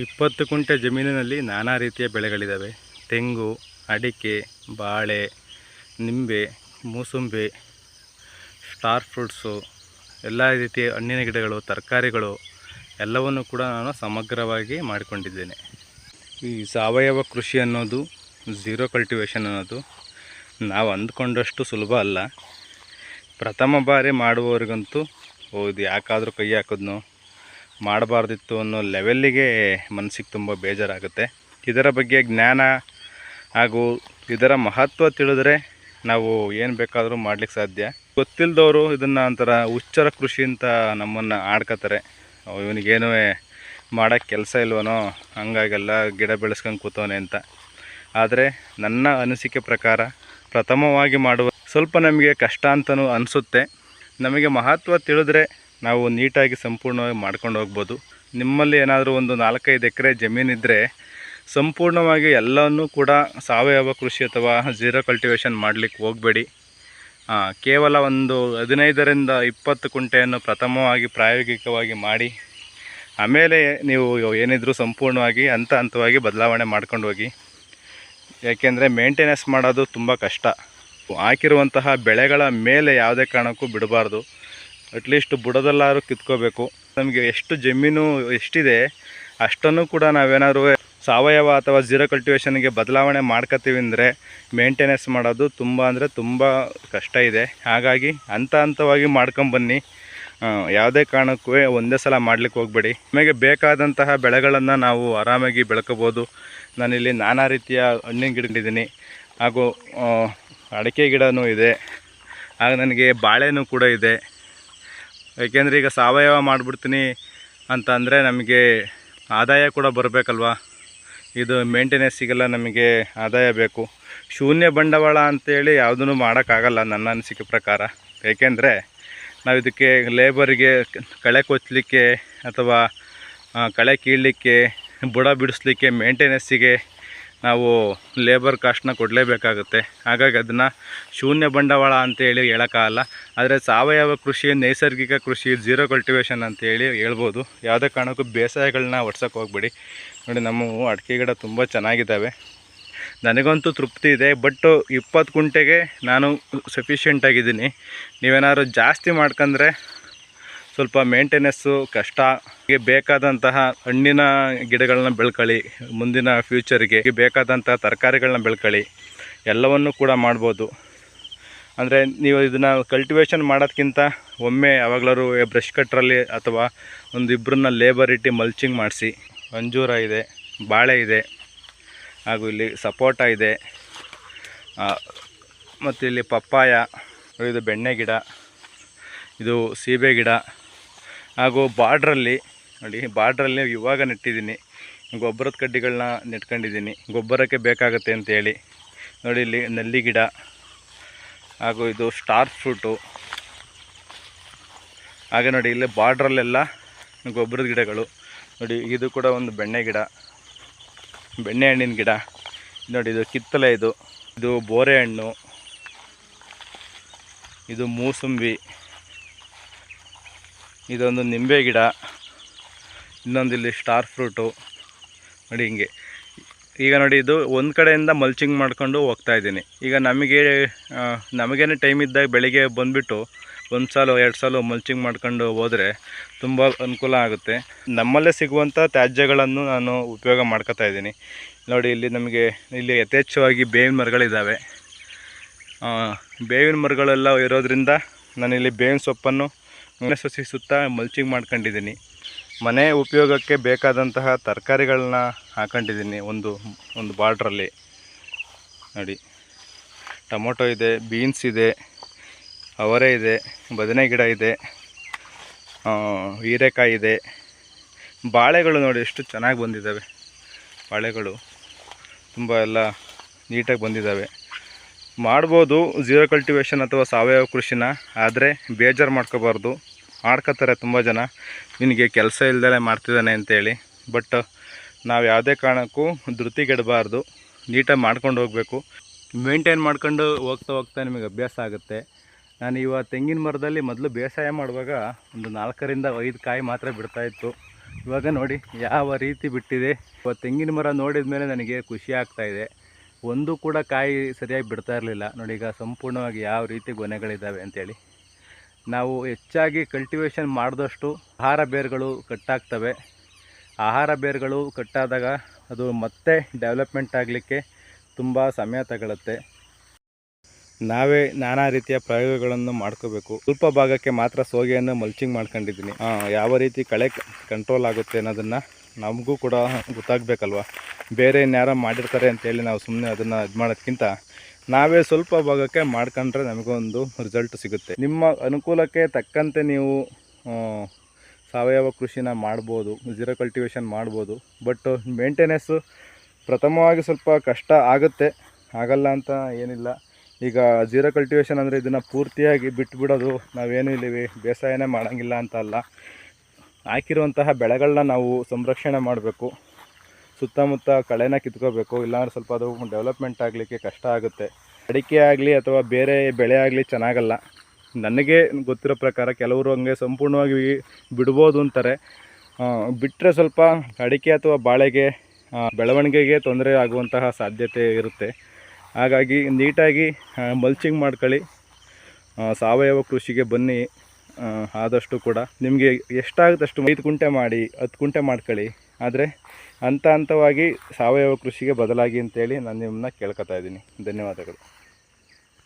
ಇಪ್ಪತ್ತು ಕುಂಟೆ ಜಮೀನಿನಲ್ಲಿ ನಾನಾ ರೀತಿಯ ಬೆಳೆಗಳಿದ್ದಾವೆ ತೆಂಗು, ಅಡಿಕೆ, ಬಾಳೆ, ನಿಂಬೆ, ಮೂಸಂಬಿ, ಸ್ಟಾರ್ ಫ್ರೂಟ್ಸು, ಎಲ್ಲ ರೀತಿಯ ಹಣ್ಣಿನ ಗಿಡಗಳು, ತರಕಾರಿಗಳು, ಎಲ್ಲವನ್ನು ಕೂಡ ನಾನು ಸಮಗ್ರವಾಗಿ ಮಾಡಿಕೊಂಡಿದ್ದೇನೆ. ಈ ಸಾವಯವ ಕೃಷಿ ಅನ್ನೋದು ಝೀರೋ ಕಲ್ಟಿವೇಷನ್ ಅನ್ನೋದು, ನಾವು ಅಂದ್ಕೊಂಡಷ್ಟು ಸುಲಭ ಅಲ್ಲ. ಪ್ರಥಮ ಬಾರಿ ಮಾಡುವವರಿಗಂತೂ, ಓ, ಇದು ಯಾಕಾದರೂ ಕೈ ಹಾಕಿದ್ನೋ ಮಾಡಬಾರ್ದಿತ್ತು ಅನ್ನೋ ಲೆವೆಲ್ಲಿಗೆ ಮನಸ್ಸಿಗೆ ತುಂಬ ಬೇಜಾರಾಗುತ್ತೆ. ಇದರ ಬಗ್ಗೆ ಜ್ಞಾನ ಹಾಗೂ ಇದರ ಮಹತ್ವ ತಿಳಿದ್ರೆ ನಾವು ಏನು ಬೇಕಾದರೂ ಮಾಡ್ಲಿಕ್ಕೆ ಸಾಧ್ಯ. ಗೊತ್ತಿಲ್ಲದವರು ಇದನ್ನು ಒಂಥರ ಹುಚ್ಚರ ಕೃಷಿ ಅಂತ ನಮ್ಮನ್ನು ಆಡ್ಕೋತಾರೆ ಇವನಿಗೇನು ಮಾಡೋಕ್ಕೆ ಕೆಲಸ ಇಲ್ವನೋ, ಹಂಗಾಗೆಲ್ಲ ಗಿಡ ಬೆಳೆಸ್ಕೊಂಡು ಕೂತವನೆ ಅಂತ. ಆದರೆ ನನ್ನ ಅನಿಸಿಕೆ ಪ್ರಕಾರ ಪ್ರಥಮವಾಗಿ ಮಾಡುವ ಸ್ವಲ್ಪ ನಮಗೆ ಕಷ್ಟ ಅಂತಲೂ ಅನಿಸುತ್ತೆ. ನಮಗೆ ಮಹತ್ವ ತಿಳಿದ್ರೆ ನಾವು ನೀಟಾಗಿ ಸಂಪೂರ್ಣವಾಗಿ ಮಾಡ್ಕೊಂಡು ಹೋಗ್ಬೋದು. ನಿಮ್ಮಲ್ಲಿ ಏನಾದರೂ ಒಂದು ನಾಲ್ಕೈದು ಎಕರೆ ಜಮೀನಿದ್ದರೆ ಸಂಪೂರ್ಣವಾಗಿ ಎಲ್ಲವನ್ನೂ ಕೂಡ ಸಾವಯವ ಕೃಷಿ ಅಥವಾ ಜೀರೋ ಕಲ್ಟಿವೇಷನ್ ಮಾಡಲಿಕ್ಕೆ ಹೋಗಬೇಡಿ. ಕೇವಲ ಒಂದು ಹದಿನೈದರಿಂದ ಇಪ್ಪತ್ತು ಕುಂಟೆಯನ್ನು ಪ್ರಥಮವಾಗಿ ಪ್ರಾಯೋಗಿಕವಾಗಿ ಮಾಡಿ, ಆಮೇಲೆ ನೀವು ಏನಿದ್ರೂ ಸಂಪೂರ್ಣವಾಗಿ ಹಂತ ಹಂತವಾಗಿ ಬದಲಾವಣೆ ಮಾಡ್ಕೊಂಡು ಹೋಗಿ. ಯಾಕೆಂದರೆ ಮೇಂಟೆನೆನ್ಸ್ ಮಾಡೋದು ತುಂಬ ಕಷ್ಟ. ಹಾಕಿರುವಂತಹ ಬೆಳೆಗಳ ಮೇಲೆ ಯಾವುದೇ ಕಾರಣಕ್ಕೂ ಬಿಡಬಾರ್ದು. ಅಟ್ಲೀಸ್ಟ್ ಬುಡದಲ್ಲಾದ್ರೂ ಕಿತ್ಕೋಬೇಕು. ನಮಗೆ ಎಷ್ಟು ಜಮೀನು ಎಷ್ಟಿದೆ, ಅಷ್ಟನ್ನು ಕೂಡ ನಾವೇನಾದ್ರೂ ಸಾವಯವ ಅಥವಾ ಜೀರೋ ಕಲ್ಟಿವೇಷನ್ಗೆ ಬದಲಾವಣೆ ಮಾಡ್ಕೋತೀವಿ ಅಂದರೆ ಮೇಂಟೆನೆನ್ಸ್ ಮಾಡೋದು ತುಂಬ ಅಂದರೆ ತುಂಬ ಕಷ್ಟ ಇದೆ. ಹಾಗಾಗಿ ಹಂತ ಹಂತವಾಗಿ ಮಾಡ್ಕೊಂಬನ್ನಿ ಯಾವುದೇ ಕಾರಣಕ್ಕೂ ಒಂದೇ ಸಲ ಮಾಡ್ಲಿಕ್ಕೆ ಹೋಗಬೇಡಿ. ನಮಗೆ ಬೇಕಾದಂತಹ ಬೆಳೆಗಳನ್ನು ನಾವು ಆರಾಮಾಗಿ ಬೆಳ್ಕೋಬೋದು. ನಾನಿಲ್ಲಿ ನಾನಾ ರೀತಿಯ ಹಣ್ಣಿನ ಗಿಡಗಳಿದ್ದೀನಿ. ಹಾಗೂ ಅಡಿಕೆ ಗಿಡನೂ ಇದೆ. ಹಾಗೆ ನನಗೆ ಬಾಳೆನೂ ಕೂಡ ಇದೆ. ಏಕೆಂದರೆ ಈಗ ಸಾವಯವ ಮಾಡಿಬಿಡ್ತೀನಿ ಅಂತ ಅಂದರೆ ನಮಗೆ ಆದಾಯ ಕೂಡ ಬರಬೇಕಲ್ವಾ? ಇದು ಮೇಂಟೆನೆನ್ಸಿಗೆಲ್ಲ ನಮಗೆ ಆದಾಯ ಬೇಕು. ಶೂನ್ಯ ಬಂಡವಾಳ ಅಂತೇಳಿ ಯಾವುದೂ ಮಾಡೋಕ್ಕಾಗಲ್ಲ ನನ್ನ ಅನಿಸಿಕೆ ಪ್ರಕಾರ. ಏಕೆಂದರೆ ನಾವು ಇದಕ್ಕೆ ಲೇಬರಿಗೆ ಕಳೆ ಕೊಚ್ಚಲಿಕ್ಕೆ ಅಥವಾ ಕಳೆ ಕೀಳಲಿಕ್ಕೆ, ಬುಡ ಬಿಡಿಸ್ಲಿಕ್ಕೆ ಮೇಂಟೆನೆನ್ಸಿಗೆ ನಾವು ಲೇಬರ್ ಕಾಸ್ಟ್ನ ಕೊಡಲೇಬೇಕಾಗುತ್ತೆ. ಹಾಗಾಗಿ ಅದನ್ನು ಶೂನ್ಯ ಬಂಡವಾಳ ಅಂತೇಳಿ ಹೇಳೋಕ್ಕಾಗಲ್ಲ. ಆದರೆ ಸಾವಯವ ಕೃಷಿ, ನೈಸರ್ಗಿಕ ಕೃಷಿ ಜೀರೋ ಕಲ್ಟಿವೇಷನ್ ಅಂತೇಳಿ ಹೇಳ್ಬೋದು. ಯಾವುದೇ ಕಾರಣಕ್ಕೂ ಬೇಸಾಯಗಳನ್ನ ಒಡ್ಸೋಕೆ ಹೋಗ್ಬೇಡಿ. ನೋಡಿ, ನಮ್ಮ ಅಡಿಕೆ ಗಿಡ ತುಂಬ ಚೆನ್ನಾಗಿದ್ದಾವೆ. ನನಗಂತೂ ತೃಪ್ತಿ ಇದೆ ಬಟ್ ಇಪ್ಪತ್ತು ಗುಂಟೆಗೆ ನಾನು ಸಫಿಷಿಯೆಂಟ್ ಆಗಿದ್ದೀನಿ. ನೀವೇನಾದ್ರು ಜಾಸ್ತಿ ಮಾಡ್ಕೊಂಡ್ರೆ ಸ್ವಲ್ಪ ಮೇಂಟೆನೆನ್ಸು ಕಷ್ಟ. ಬೇಕಾದಂತಹ ಹಣ್ಣಿನ ಗಿಡಗಳನ್ನ ಬೆಳ್ಕೊಳ್ಳಿ ಮುಂದಿನ ಫ್ಯೂಚರ್ಗೆ ಬೇಕಾದಂತಹ ತರಕಾರಿಗಳನ್ನ ಬೆಳ್ಕೊಳ್ಳಿ ಎಲ್ಲವನ್ನೂ ಕೂಡ ಮಾಡ್ಬೋದು. ಅಂದರೆ ನೀವು ಇದನ್ನು ಕಲ್ಟಿವೇಷನ್ ಮಾಡೋದ್ಕಿಂತ ಒಮ್ಮೆ ಯಾವಾಗಲಾರು ಬ್ರಷ್ ಕಟ್ರಲ್ಲಿ ಅಥವಾ ಒಂದು ಇಬ್ಬರನ್ನ ಲೇಬರ್ ಇಟ್ಟು ಮಲ್ಚಿಂಗ್ ಮಾಡಿಸಿ, ಅಂಜೂರ ಇದೆ, ಬಾಳೆ ಇದೆ, ಹಾಗೂ ಇಲ್ಲಿ ಸಪೋಟ ಇದೆ ಮತ್ತು ಇಲ್ಲಿ ಪಪ್ಪಾಯ, ಇದು ಬೆಣ್ಣೆ ಗಿಡ, ಇದು ಸೀಬೆ ಗಿಡ, ಹಾಗೂ ಬಾರ್ಡ್ರಲ್ಲಿ ನೋಡಿ, ಬಾರ್ಡ್ರಲ್ಲಿ ಇವಾಗ ನೆಟ್ಟಿದ್ದೀನಿ. ಗೊಬ್ಬರದ ಕಡ್ಡಿಗಳನ್ನ ನೆಟ್ಕೊಂಡಿದ್ದೀನಿ. ಗೊಬ್ಬರಕ್ಕೆ ಬೇಕಾಗುತ್ತೆ ಅಂತೇಳಿ ನೋಡಿ, ಇಲ್ಲಿ ನಲ್ಲಿ ಗಿಡ, ಹಾಗೂ ಇದು ಸ್ಟಾರ್ ಫ್ರೂಟು. ಹಾಗೆ ನೋಡಿ, ಇಲ್ಲಿ ಬಾರ್ಡ್ರಲ್ಲೆಲ್ಲ ಗೊಬ್ಬರದ ಗಿಡಗಳು. ನೋಡಿ, ಇದು ಕೂಡ ಒಂದು ಬೆಣ್ಣೆ ಗಿಡ. ಬೆಣ್ಣೆ ಹಣ್ಣಿನ ಗಿಡ. ನೋಡಿ, ಇದು ಕಿತ್ತಲೆ ಇದು. ಇದು ಬೋರೆ ಹಣ್ಣು. ಇದು ಮೂಸಂಬಿ. ಇದೊಂದು ನಿಂಬೆ ಗಿಡ. ಇನ್ನೊಂದು ಇಲ್ಲಿ ಸ್ಟಾರ್ ಫ್ರೂಟು. ನೋಡಿ ಹಿಂಗೆ. ಈಗ ನೋಡಿ ಇದು ಒಂದು ಕಡೆಯಿಂದ ಮಲ್ಚಿಂಗ್ ಮಾಡ್ಕೊಂಡು ಹೋಗ್ತಾ ಇದ್ದೀನಿ. ಈಗ ನಮಗೆ ನಮಗೇನೆ ಟೈಮ್ ಇದ್ದಾಗ ಬೆಳಿಗ್ಗೆ ಬಂದುಬಿಟ್ಟು ಒಂದು ಸಲ, ಎರಡು ಸಾಲು ಮಲ್ಚಿಂಗ್ ಮಾಡ್ಕೊಂಡು ಹೋದರೆ ತುಂಬ ಅನುಕೂಲ ಆಗುತ್ತೆ. ನಮ್ಮಲ್ಲೇ ಸಿಗುವಂಥ ತ್ಯಾಜ್ಯಗಳನ್ನು ನಾನು ಉಪಯೋಗ ಮಾಡ್ಕೋತಾ ಇದ್ದೀನಿ. ನೋಡಿ ಇಲ್ಲಿ ನಮಗೆ, ಇಲ್ಲಿ ಯಥೇಚ್ಛವಾಗಿ ಬೇವಿನ ಮರಗಳಿದ್ದಾವೆ ಬೇವಿನ ಮರಗಳೆಲ್ಲ ಇರೋದ್ರಿಂದ ನಾನಿಲ್ಲಿ ಬೇವಿನ ಸೊಪ್ಪನ್ನು ಸಸಿ ಸುತ್ತ ಮಲ್ಚಿಂಗ್ ಮಾಡ್ಕೊಂಡಿದ್ದೀನಿ. ಮನೆ ಉಪಯೋಗಕ್ಕೆ ಬೇಕಾದಂತಹ ತರಕಾರಿಗಳನ್ನ ಹಾಕೊಂಡಿದ್ದೀನಿ. ಒಂದು ಒಂದು ಬಾರ್ಡ್ರಲ್ಲಿ. ನೋಡಿ. ಟೊಮೊಟೊ ಇದೆ, ಬೀನ್ಸ್ ಇದೆ, ಅವರೆ ಇದೆ, ಬದನೆ ಗಿಡ ಇದೆ ಹೀರೆಕಾಯಿ ಇದೆ. ಬಾಳೆಗಳು ನೋಡಿ, ಎಷ್ಟು ಚೆನ್ನಾಗಿ ಬಂದಿದ್ದಾವೆ. ಬಾಳೆಗಳು ತುಂಬ ಎಲ್ಲ ನೀಟಾಗಿ ಬಂದಿದ್ದಾವೆ. ಮಾಡ್ಬೋದು, ಝೀರೋ ಕಲ್ಟಿವೇಷನ್ ಅಥವಾ ಸಾವಯವ ಕೃಷಿನ, ಆದರೆ ಬೇಜಾರು ಮಾಡ್ಕೋಬಾರ್ದು. ಮಾಡ್ಕೋತಾರೆ ತುಂಬ ಜನ. ನಿನಗೆ ಕೆಲಸ ಇಲ್ದಲೆ ಮಾಡ್ತಿದ್ದಾನೆ ಅಂತೇಳಿ. ಬಟ್ ನಾವು ಯಾವುದೇ ಕಾರಣಕ್ಕೂ ಧೃತಿಗೆಡಬಾರ್ದು ನೀಟಾಗಿ ಮಾಡ್ಕೊಂಡು ಹೋಗಬೇಕು. ಮೇಂಟೈನ್ ಮಾಡ್ಕೊಂಡು ಹೋಗ್ತಾ ಹೋಗ್ತಾ ನಿಮಗೆ ಅಭ್ಯಾಸ ಆಗುತ್ತೆ. ನಾನು ಇವಾಗ ತೆಂಗಿನ ಮರದಲ್ಲಿ ಮೊದಲು ಬೇಸಾಯ ಮಾಡುವಾಗ ಒಂದು ನಾಲ್ಕರಿಂದ ಐದು ಕಾಯಿ ಮಾತ್ರ ಬಿಡ್ತಾಯಿತ್ತು ಇವಾಗ ನೋಡಿ ಯಾವ ರೀತಿ ಬಿಟ್ಟಿದೆ. ಇವಾಗ ತೆಂಗಿನ ಮರ ನೋಡಿದ ಮೇಲೆ ನನಗೆ ಖುಷಿ ಇದೆ. ಒಂದು ಕೂಡ ಕಾಯಿ ಸರಿಯಾಗಿ ಬಿಡ್ತಾ ಇರಲಿಲ್ಲ. ನೋಡಿ ಈಗ ಸಂಪೂರ್ಣವಾಗಿ ಯಾವ ರೀತಿ ಗೊನೆಗಳಿದ್ದಾವೆ ಅಂತೇಳಿ. ನಾವು ಹೆಚ್ಚಾಗಿ ಕಲ್ಟಿವೇಷನ್ ಮಾಡಿದಷ್ಟು ಆಹಾರ ಬೇರುಗಳು ಕಟ್ಟಾಗ್ತವೆ. ಆಹಾರ ಬೇರುಗಳು ಕಟ್ಟಾದಾಗ ಅದು ಮತ್ತೆ ಡೆವಲಪ್ಮೆಂಟ್ ಆಗಲಿಕ್ಕೆ ತುಂಬ ಸಮಯ ತಗೊಳುತ್ತೆ. ನಾವೇ ನಾನಾ ರೀತಿಯ ಪ್ರಯೋಗಗಳನ್ನು ಮಾಡ್ಕೋಬೇಕು. ಸ್ವಲ್ಪ ಭಾಗಕ್ಕೆ ಮಾತ್ರ ಸೋಗೆಯನ್ನು ಮಲ್ಚಿಂಗ್ ಮಾಡ್ಕೊಂಡಿದ್ದೀನಿ. ಯಾವ ರೀತಿ ಕಳೆ ಕಂಟ್ರೋಲ್ ಆಗುತ್ತೆ ಅನ್ನೋದನ್ನು ನಮಗೂ ಕೂಡ ಗೊತ್ತಾಗಬೇಕಲ್ವ? ಬೇರೆ ಇನ್ಯಾರೋ ಮಾಡಿರ್ತಾರೆ ಅಂತೇಳಿ ನಾವು ಸುಮ್ಮನೆ ಅದನ್ನು ಇದು ಮಾಡೋದ್ಕಿಂತ ನಾವೇ ಸ್ವಲ್ಪ ಭಾಗಕ್ಕೆ ಮಾಡ್ಕೊಂಡ್ರೆ ನಮಗೊಂದು ರಿಸಲ್ಟ್ ಸಿಗುತ್ತೆ. ನಿಮ್ಮ ಅನುಕೂಲಕ್ಕೆ ತಕ್ಕಂತೆ ನೀವು ಸಾವಯವ ಕೃಷಿನ ಮಾಡ್ಬೋದು ಝೀರೋ ಕಲ್ಟಿವೇಷನ್ ಮಾಡ್ಬೋದು ಬಟ್ ಮೇಂಟೆನೆನ್ಸು ಪ್ರಥಮವಾಗಿ ಸ್ವಲ್ಪ ಕಷ್ಟ ಆಗುತ್ತೆ. ಆಗಲ್ಲ ಅಂತ ಏನಿಲ್ಲ. ಈಗ ಜೀರೋ ಕಲ್ಟಿವೇಷನ್ ಅಂದರೆ ಇದನ್ನು ಪೂರ್ತಿಯಾಗಿ ಬಿಟ್ಬಿಡೋದು ನಾವೇನು ಇಲ್ಲಿ ಬೇಸಾಯನೇ ಮಾಡೋಂಗಿಲ್ಲ ಅಂತ ಅಲ್ಲ. ಹಾಕಿರುವಂತಹ ಬೆಳೆಗಳನ್ನ ನಾವು ಸಂರಕ್ಷಣೆ ಮಾಡಬೇಕು. ಸುತ್ತಮುತ್ತ ಕಳೆನ ಕಿತ್ಕೋಬೇಕು, ಇಲ್ಲಾಂದ್ರೆ ಸ್ವಲ್ಪ ಅದು ಡೆವಲಪ್ಮೆಂಟ್ ಆಗಲಿಕ್ಕೆ ಕಷ್ಟ ಆಗುತ್ತೆ. ಅಡಿಕೆ ಆಗಲಿ ಅಥವಾ ಬೇರೆ ಬೆಳೆ ಆಗಲಿ ಚೆನ್ನಾಗಲ್ಲ. ನನಗೆ ಗೊತ್ತಿರೋ ಪ್ರಕಾರ ಕೆಲವರು ಹಂಗೆ ಸಂಪೂರ್ಣವಾಗಿ ಬಿಡ್ಬೋದು ಅಂತಾರೆ. ಬಿಟ್ಟರೆ ಸ್ವಲ್ಪ ಅಡಿಕೆ ಅಥವಾ ಬಾಳೆಗೆ ಬೆಳವಣಿಗೆಗೆ ತೊಂದರೆ ಆಗುವಂತಹ ಸಾಧ್ಯತೆ ಇರುತ್ತೆ. ಹಾಗಾಗಿ ನೀಟಾಗಿ ಮಲ್ಚಿಂಗ್ ಮಾಡ್ಕೊಳ್ಳಿ. ಸಾವಯವ ಕೃಷಿಗೆ ಬನ್ನಿ. ಆದಷ್ಟು ಕೂಡ ನಿಮಗೆ ಎಷ್ಟಾಗುತ್ತೆ ಅಷ್ಟು ಐದು ಕುಂಟೆ ಮಾಡಿ, ಹತ್ತು ಕುಂಟೆ ಮಾಡ್ಕೊಳ್ಳಿ. ಆದರೆ ಹಂತ ಹಂತವಾಗಿ ಸಾವಯವ ಕೃಷಿಗೆ ಬದಲಾಗಿ ಅಂತೇಳಿ ನಾನು ನಿಮ್ಮನ್ನ ಕೇಳ್ಕೊತಾ ಇದ್ದೀನಿ. ಧನ್ಯವಾದಗಳು.